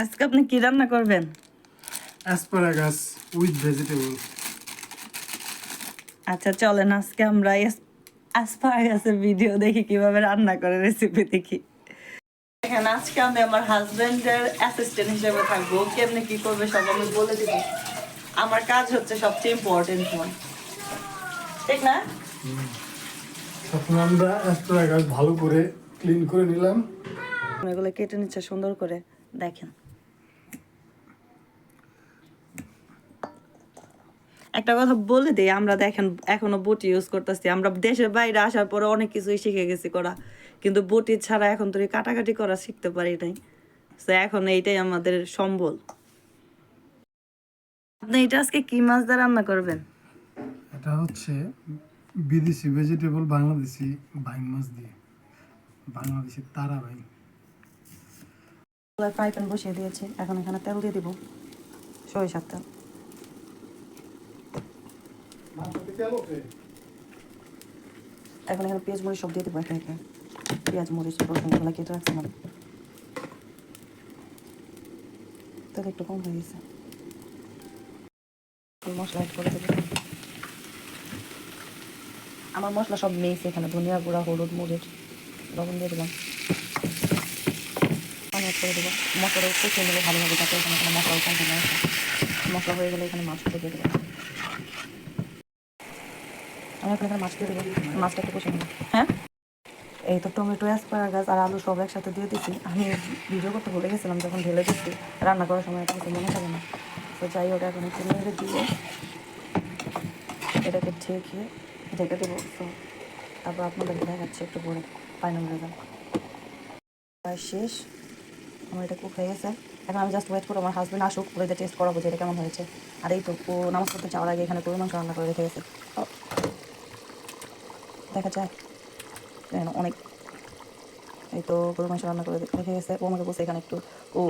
আজকে আপনি কি রান্না করবেন? অ্যাসপারাগাস উইথ ভেজিটেবল আচ্ছা চলেন আজকে আমরা অ্যাসপারাগাসের ভিডিও দেখি কীভাবে রান্না করে রেসিপি দেখি। এখানে আজকে আমি আমার হাজবেন্ডের অ্যাসিস্ট্যান্ট হিসেবে থাকব। কেমনে কি করবে সব আমি বলে দিব। আমার কাজ হচ্ছে সবচেয়ে ইম্পর্টেন্ট ফোন ঠিক না? তখন আমরা অ্যাসপারাগাস ভালো করে ক্লিন করে নিলাম। এগুলো কেটে নিচ্ছে সুন্দর করে। দেখেন একটা কথা বলে দিই আমরা দেখেন এখনও বটি ইউজ করতেছি। আমরা দেশের বাইরে আসার পরে অনেক কিছুই শিখে গেছি করা। কিন্তু বটি ছাড়া এখন তো কাটাকাটি করা শিখতে পারি নাই। তো এখন এইটাই আমাদের সম্বল। আপনি এটা আজকে কি মাছ দিয়ে রান্না করবেন? এটা হচ্ছে বিদেশি ভেজিটেবল বাংলাদেশি বাইং মাছ দিয়ে। বাংলাদেশি তারা বাইং ফ্রাই প্যান বসিয়ে দিয়েছি। এখন এখানে তেল দিয়ে দিব। সরিষার তেল। এখন এখানে পেঁয়াজ, মরিচ সব দিয়ে দেবো একে একে। পেঁয়াজ, মরিচ, রসুন, এগুলো কেটে রাখছিলাম তেল একটু কম হয়ে গেছে। মশলা অ্যাড করে দেবো। আমার মশলা সব মিক্স এখানে, ধনিয়া গুঁড়া, হলুদ, মরিচ, লবণ দিয়ে দিলাম। পানি অ্যাড করে দেবো। মশলা কষিয়ে নিলে ভালোভাবে যাতে এখানে মশলা মশলা হয়ে গেলে এখানে মাছ দিয়ে দেবো। আমি এখন এখানে মাছ দিয়ে দেবো মাছটা একটু কষে হ্যাঁ? এই তো টমেটো অ্যাসপারাগাস আর আলু সব একসাথে দিয়ে দিচ্ছি আমি ভিডিও করতে ভুলে গেছিলাম, যখন ঢেলে দিচ্ছি, রান্না করার সময় কিছু মনে থাকে না। তো যাই হোক, এখন একটু নেড়ে দিয়ে এটাকে ঢেকে ঢেকে দেবো। তো তারপর আপনাদের দেখাচ্ছি একটু পরে ফাইনাল রেজাল্ট প্রায় শেষ। আমার এটা কুক হয়ে গেছে। এখন আমি জাস্ট ওয়েট করব আমার হাজবেন্ড আসুক দিয়ে টেস্ট করাবো যে এটা কেমন হয়েছে। আর এই তো নামাজ পড়তে যাওয়ার আগে এখানে গরু মাংস রান্না করে রেখে গেছে। দেখা যায় অনেক, এই তো গরু মাংস রান্না করে রেখে গেছে। ও আমাকে বলছে, এখানে একটু, ও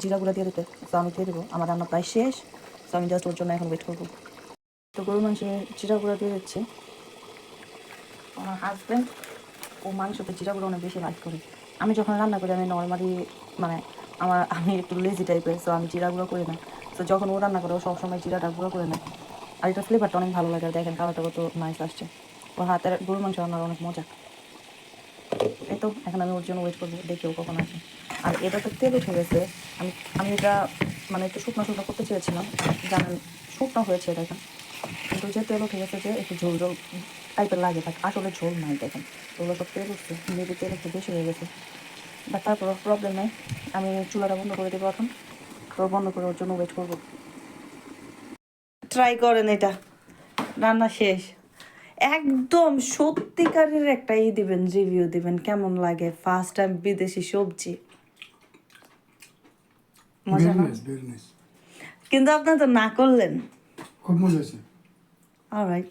জিরা গুঁড়া দিয়ে দিতে। তো আমি দিয়ে দেবো। আমার রান্না প্রায় শেষ। তো আমি জাস্ট ওর জন্য এখন ওয়েট করব। তো গরু মাংসে জিরা গুঁড়া দিয়ে দিচ্ছি। আমার হাজব্যান্ড ও মাংসতে জিরা গুঁড়ো অনেক বেশি লাইক করি। আমি যখন রান্না করি, আমি নর্মালি মানে আমার, আমি একটু লেজি টাইপের সো আমি জিরা গুঁড়ো করি না। তো যখন ও রান্না করে, ও সবসময় জিরাটা গুঁড়ো করে নেয়। আর এটা ফ্লেভারটা অনেক ভালো লাগে। দেখেন কালারটা কত নাইস আসছে। ও হাতের গরুর মাংস রান্নার অনেক মজা। এই তো, এখন আমি ওর জন্য ওয়েট করব, দেখি ও কখন আসে। আর এটা তো তেল উঠে গেছে। আমি আমি এটা মানে একটু শুকনো শুকনো করতে চেয়েছিলাম। জানেন, শুকনো হয়েছে দেখেন কিন্তু যে তেল উঠে গেছে যে একটু ঝোল ঝোল টাইপের লাগে বাট আসলে ঝোল নাই দেখেন। ওগুলো সব তেল উঠছে, মেবি তেল একটু বেশি হয়ে গেছে। বাট তারপর প্রবলেম নাই। আমি চুলাটা বন্ধ করে দেবো এখন। তো বন্ধ করে ওর জন্য ওয়েট করব। ট্রাই করেন এটা। রান্না শেষ। একদম সত্যিকারের একটা ই দিবেন রিভিউ দিবেন কেমন লাগে? ফার্স্ট টাইম বিদেশি সবজি। মজা না? কিন্তু আপনি তো না করলেন। খুব মজা আছে অলরাইট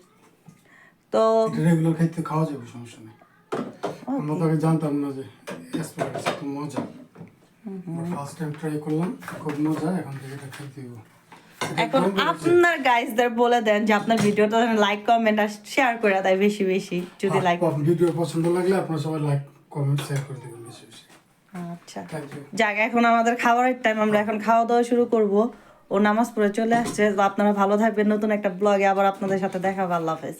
তো রেগুলার খাইতে খাওয়া যাবে সমস্যা নেই। আমরা তো আগে জানতাম না যে এত মজা। ফার্স্ট টাইম ট্রাই করলাম খুব মজা এখন থেকে এটা খাইতে এখন আপনার গাইজদের বলে দেন যে আপনার ভিডিওটা লাইক কমেন্ট আর শেয়ার করে দেয় বেশি বেশি যদি লাইক ভিডিও পছন্দ লাগলে আপনারা সবাই লাইক কমেন্ট শেয়ার করে দেবেন বেশি বেশি। আচ্ছা। যাক এখন আমাদের খাবারের টাইম আমরা এখন খাওয়া দাওয়া শুরু করব। ও নামাজ পড়ে চলে আসছে। আপনারা ভালো থাকবেন। নতুন একটা ব্লগে আবার আপনাদের সাথে দেখা হবে। আল্লাহ হাফেজ।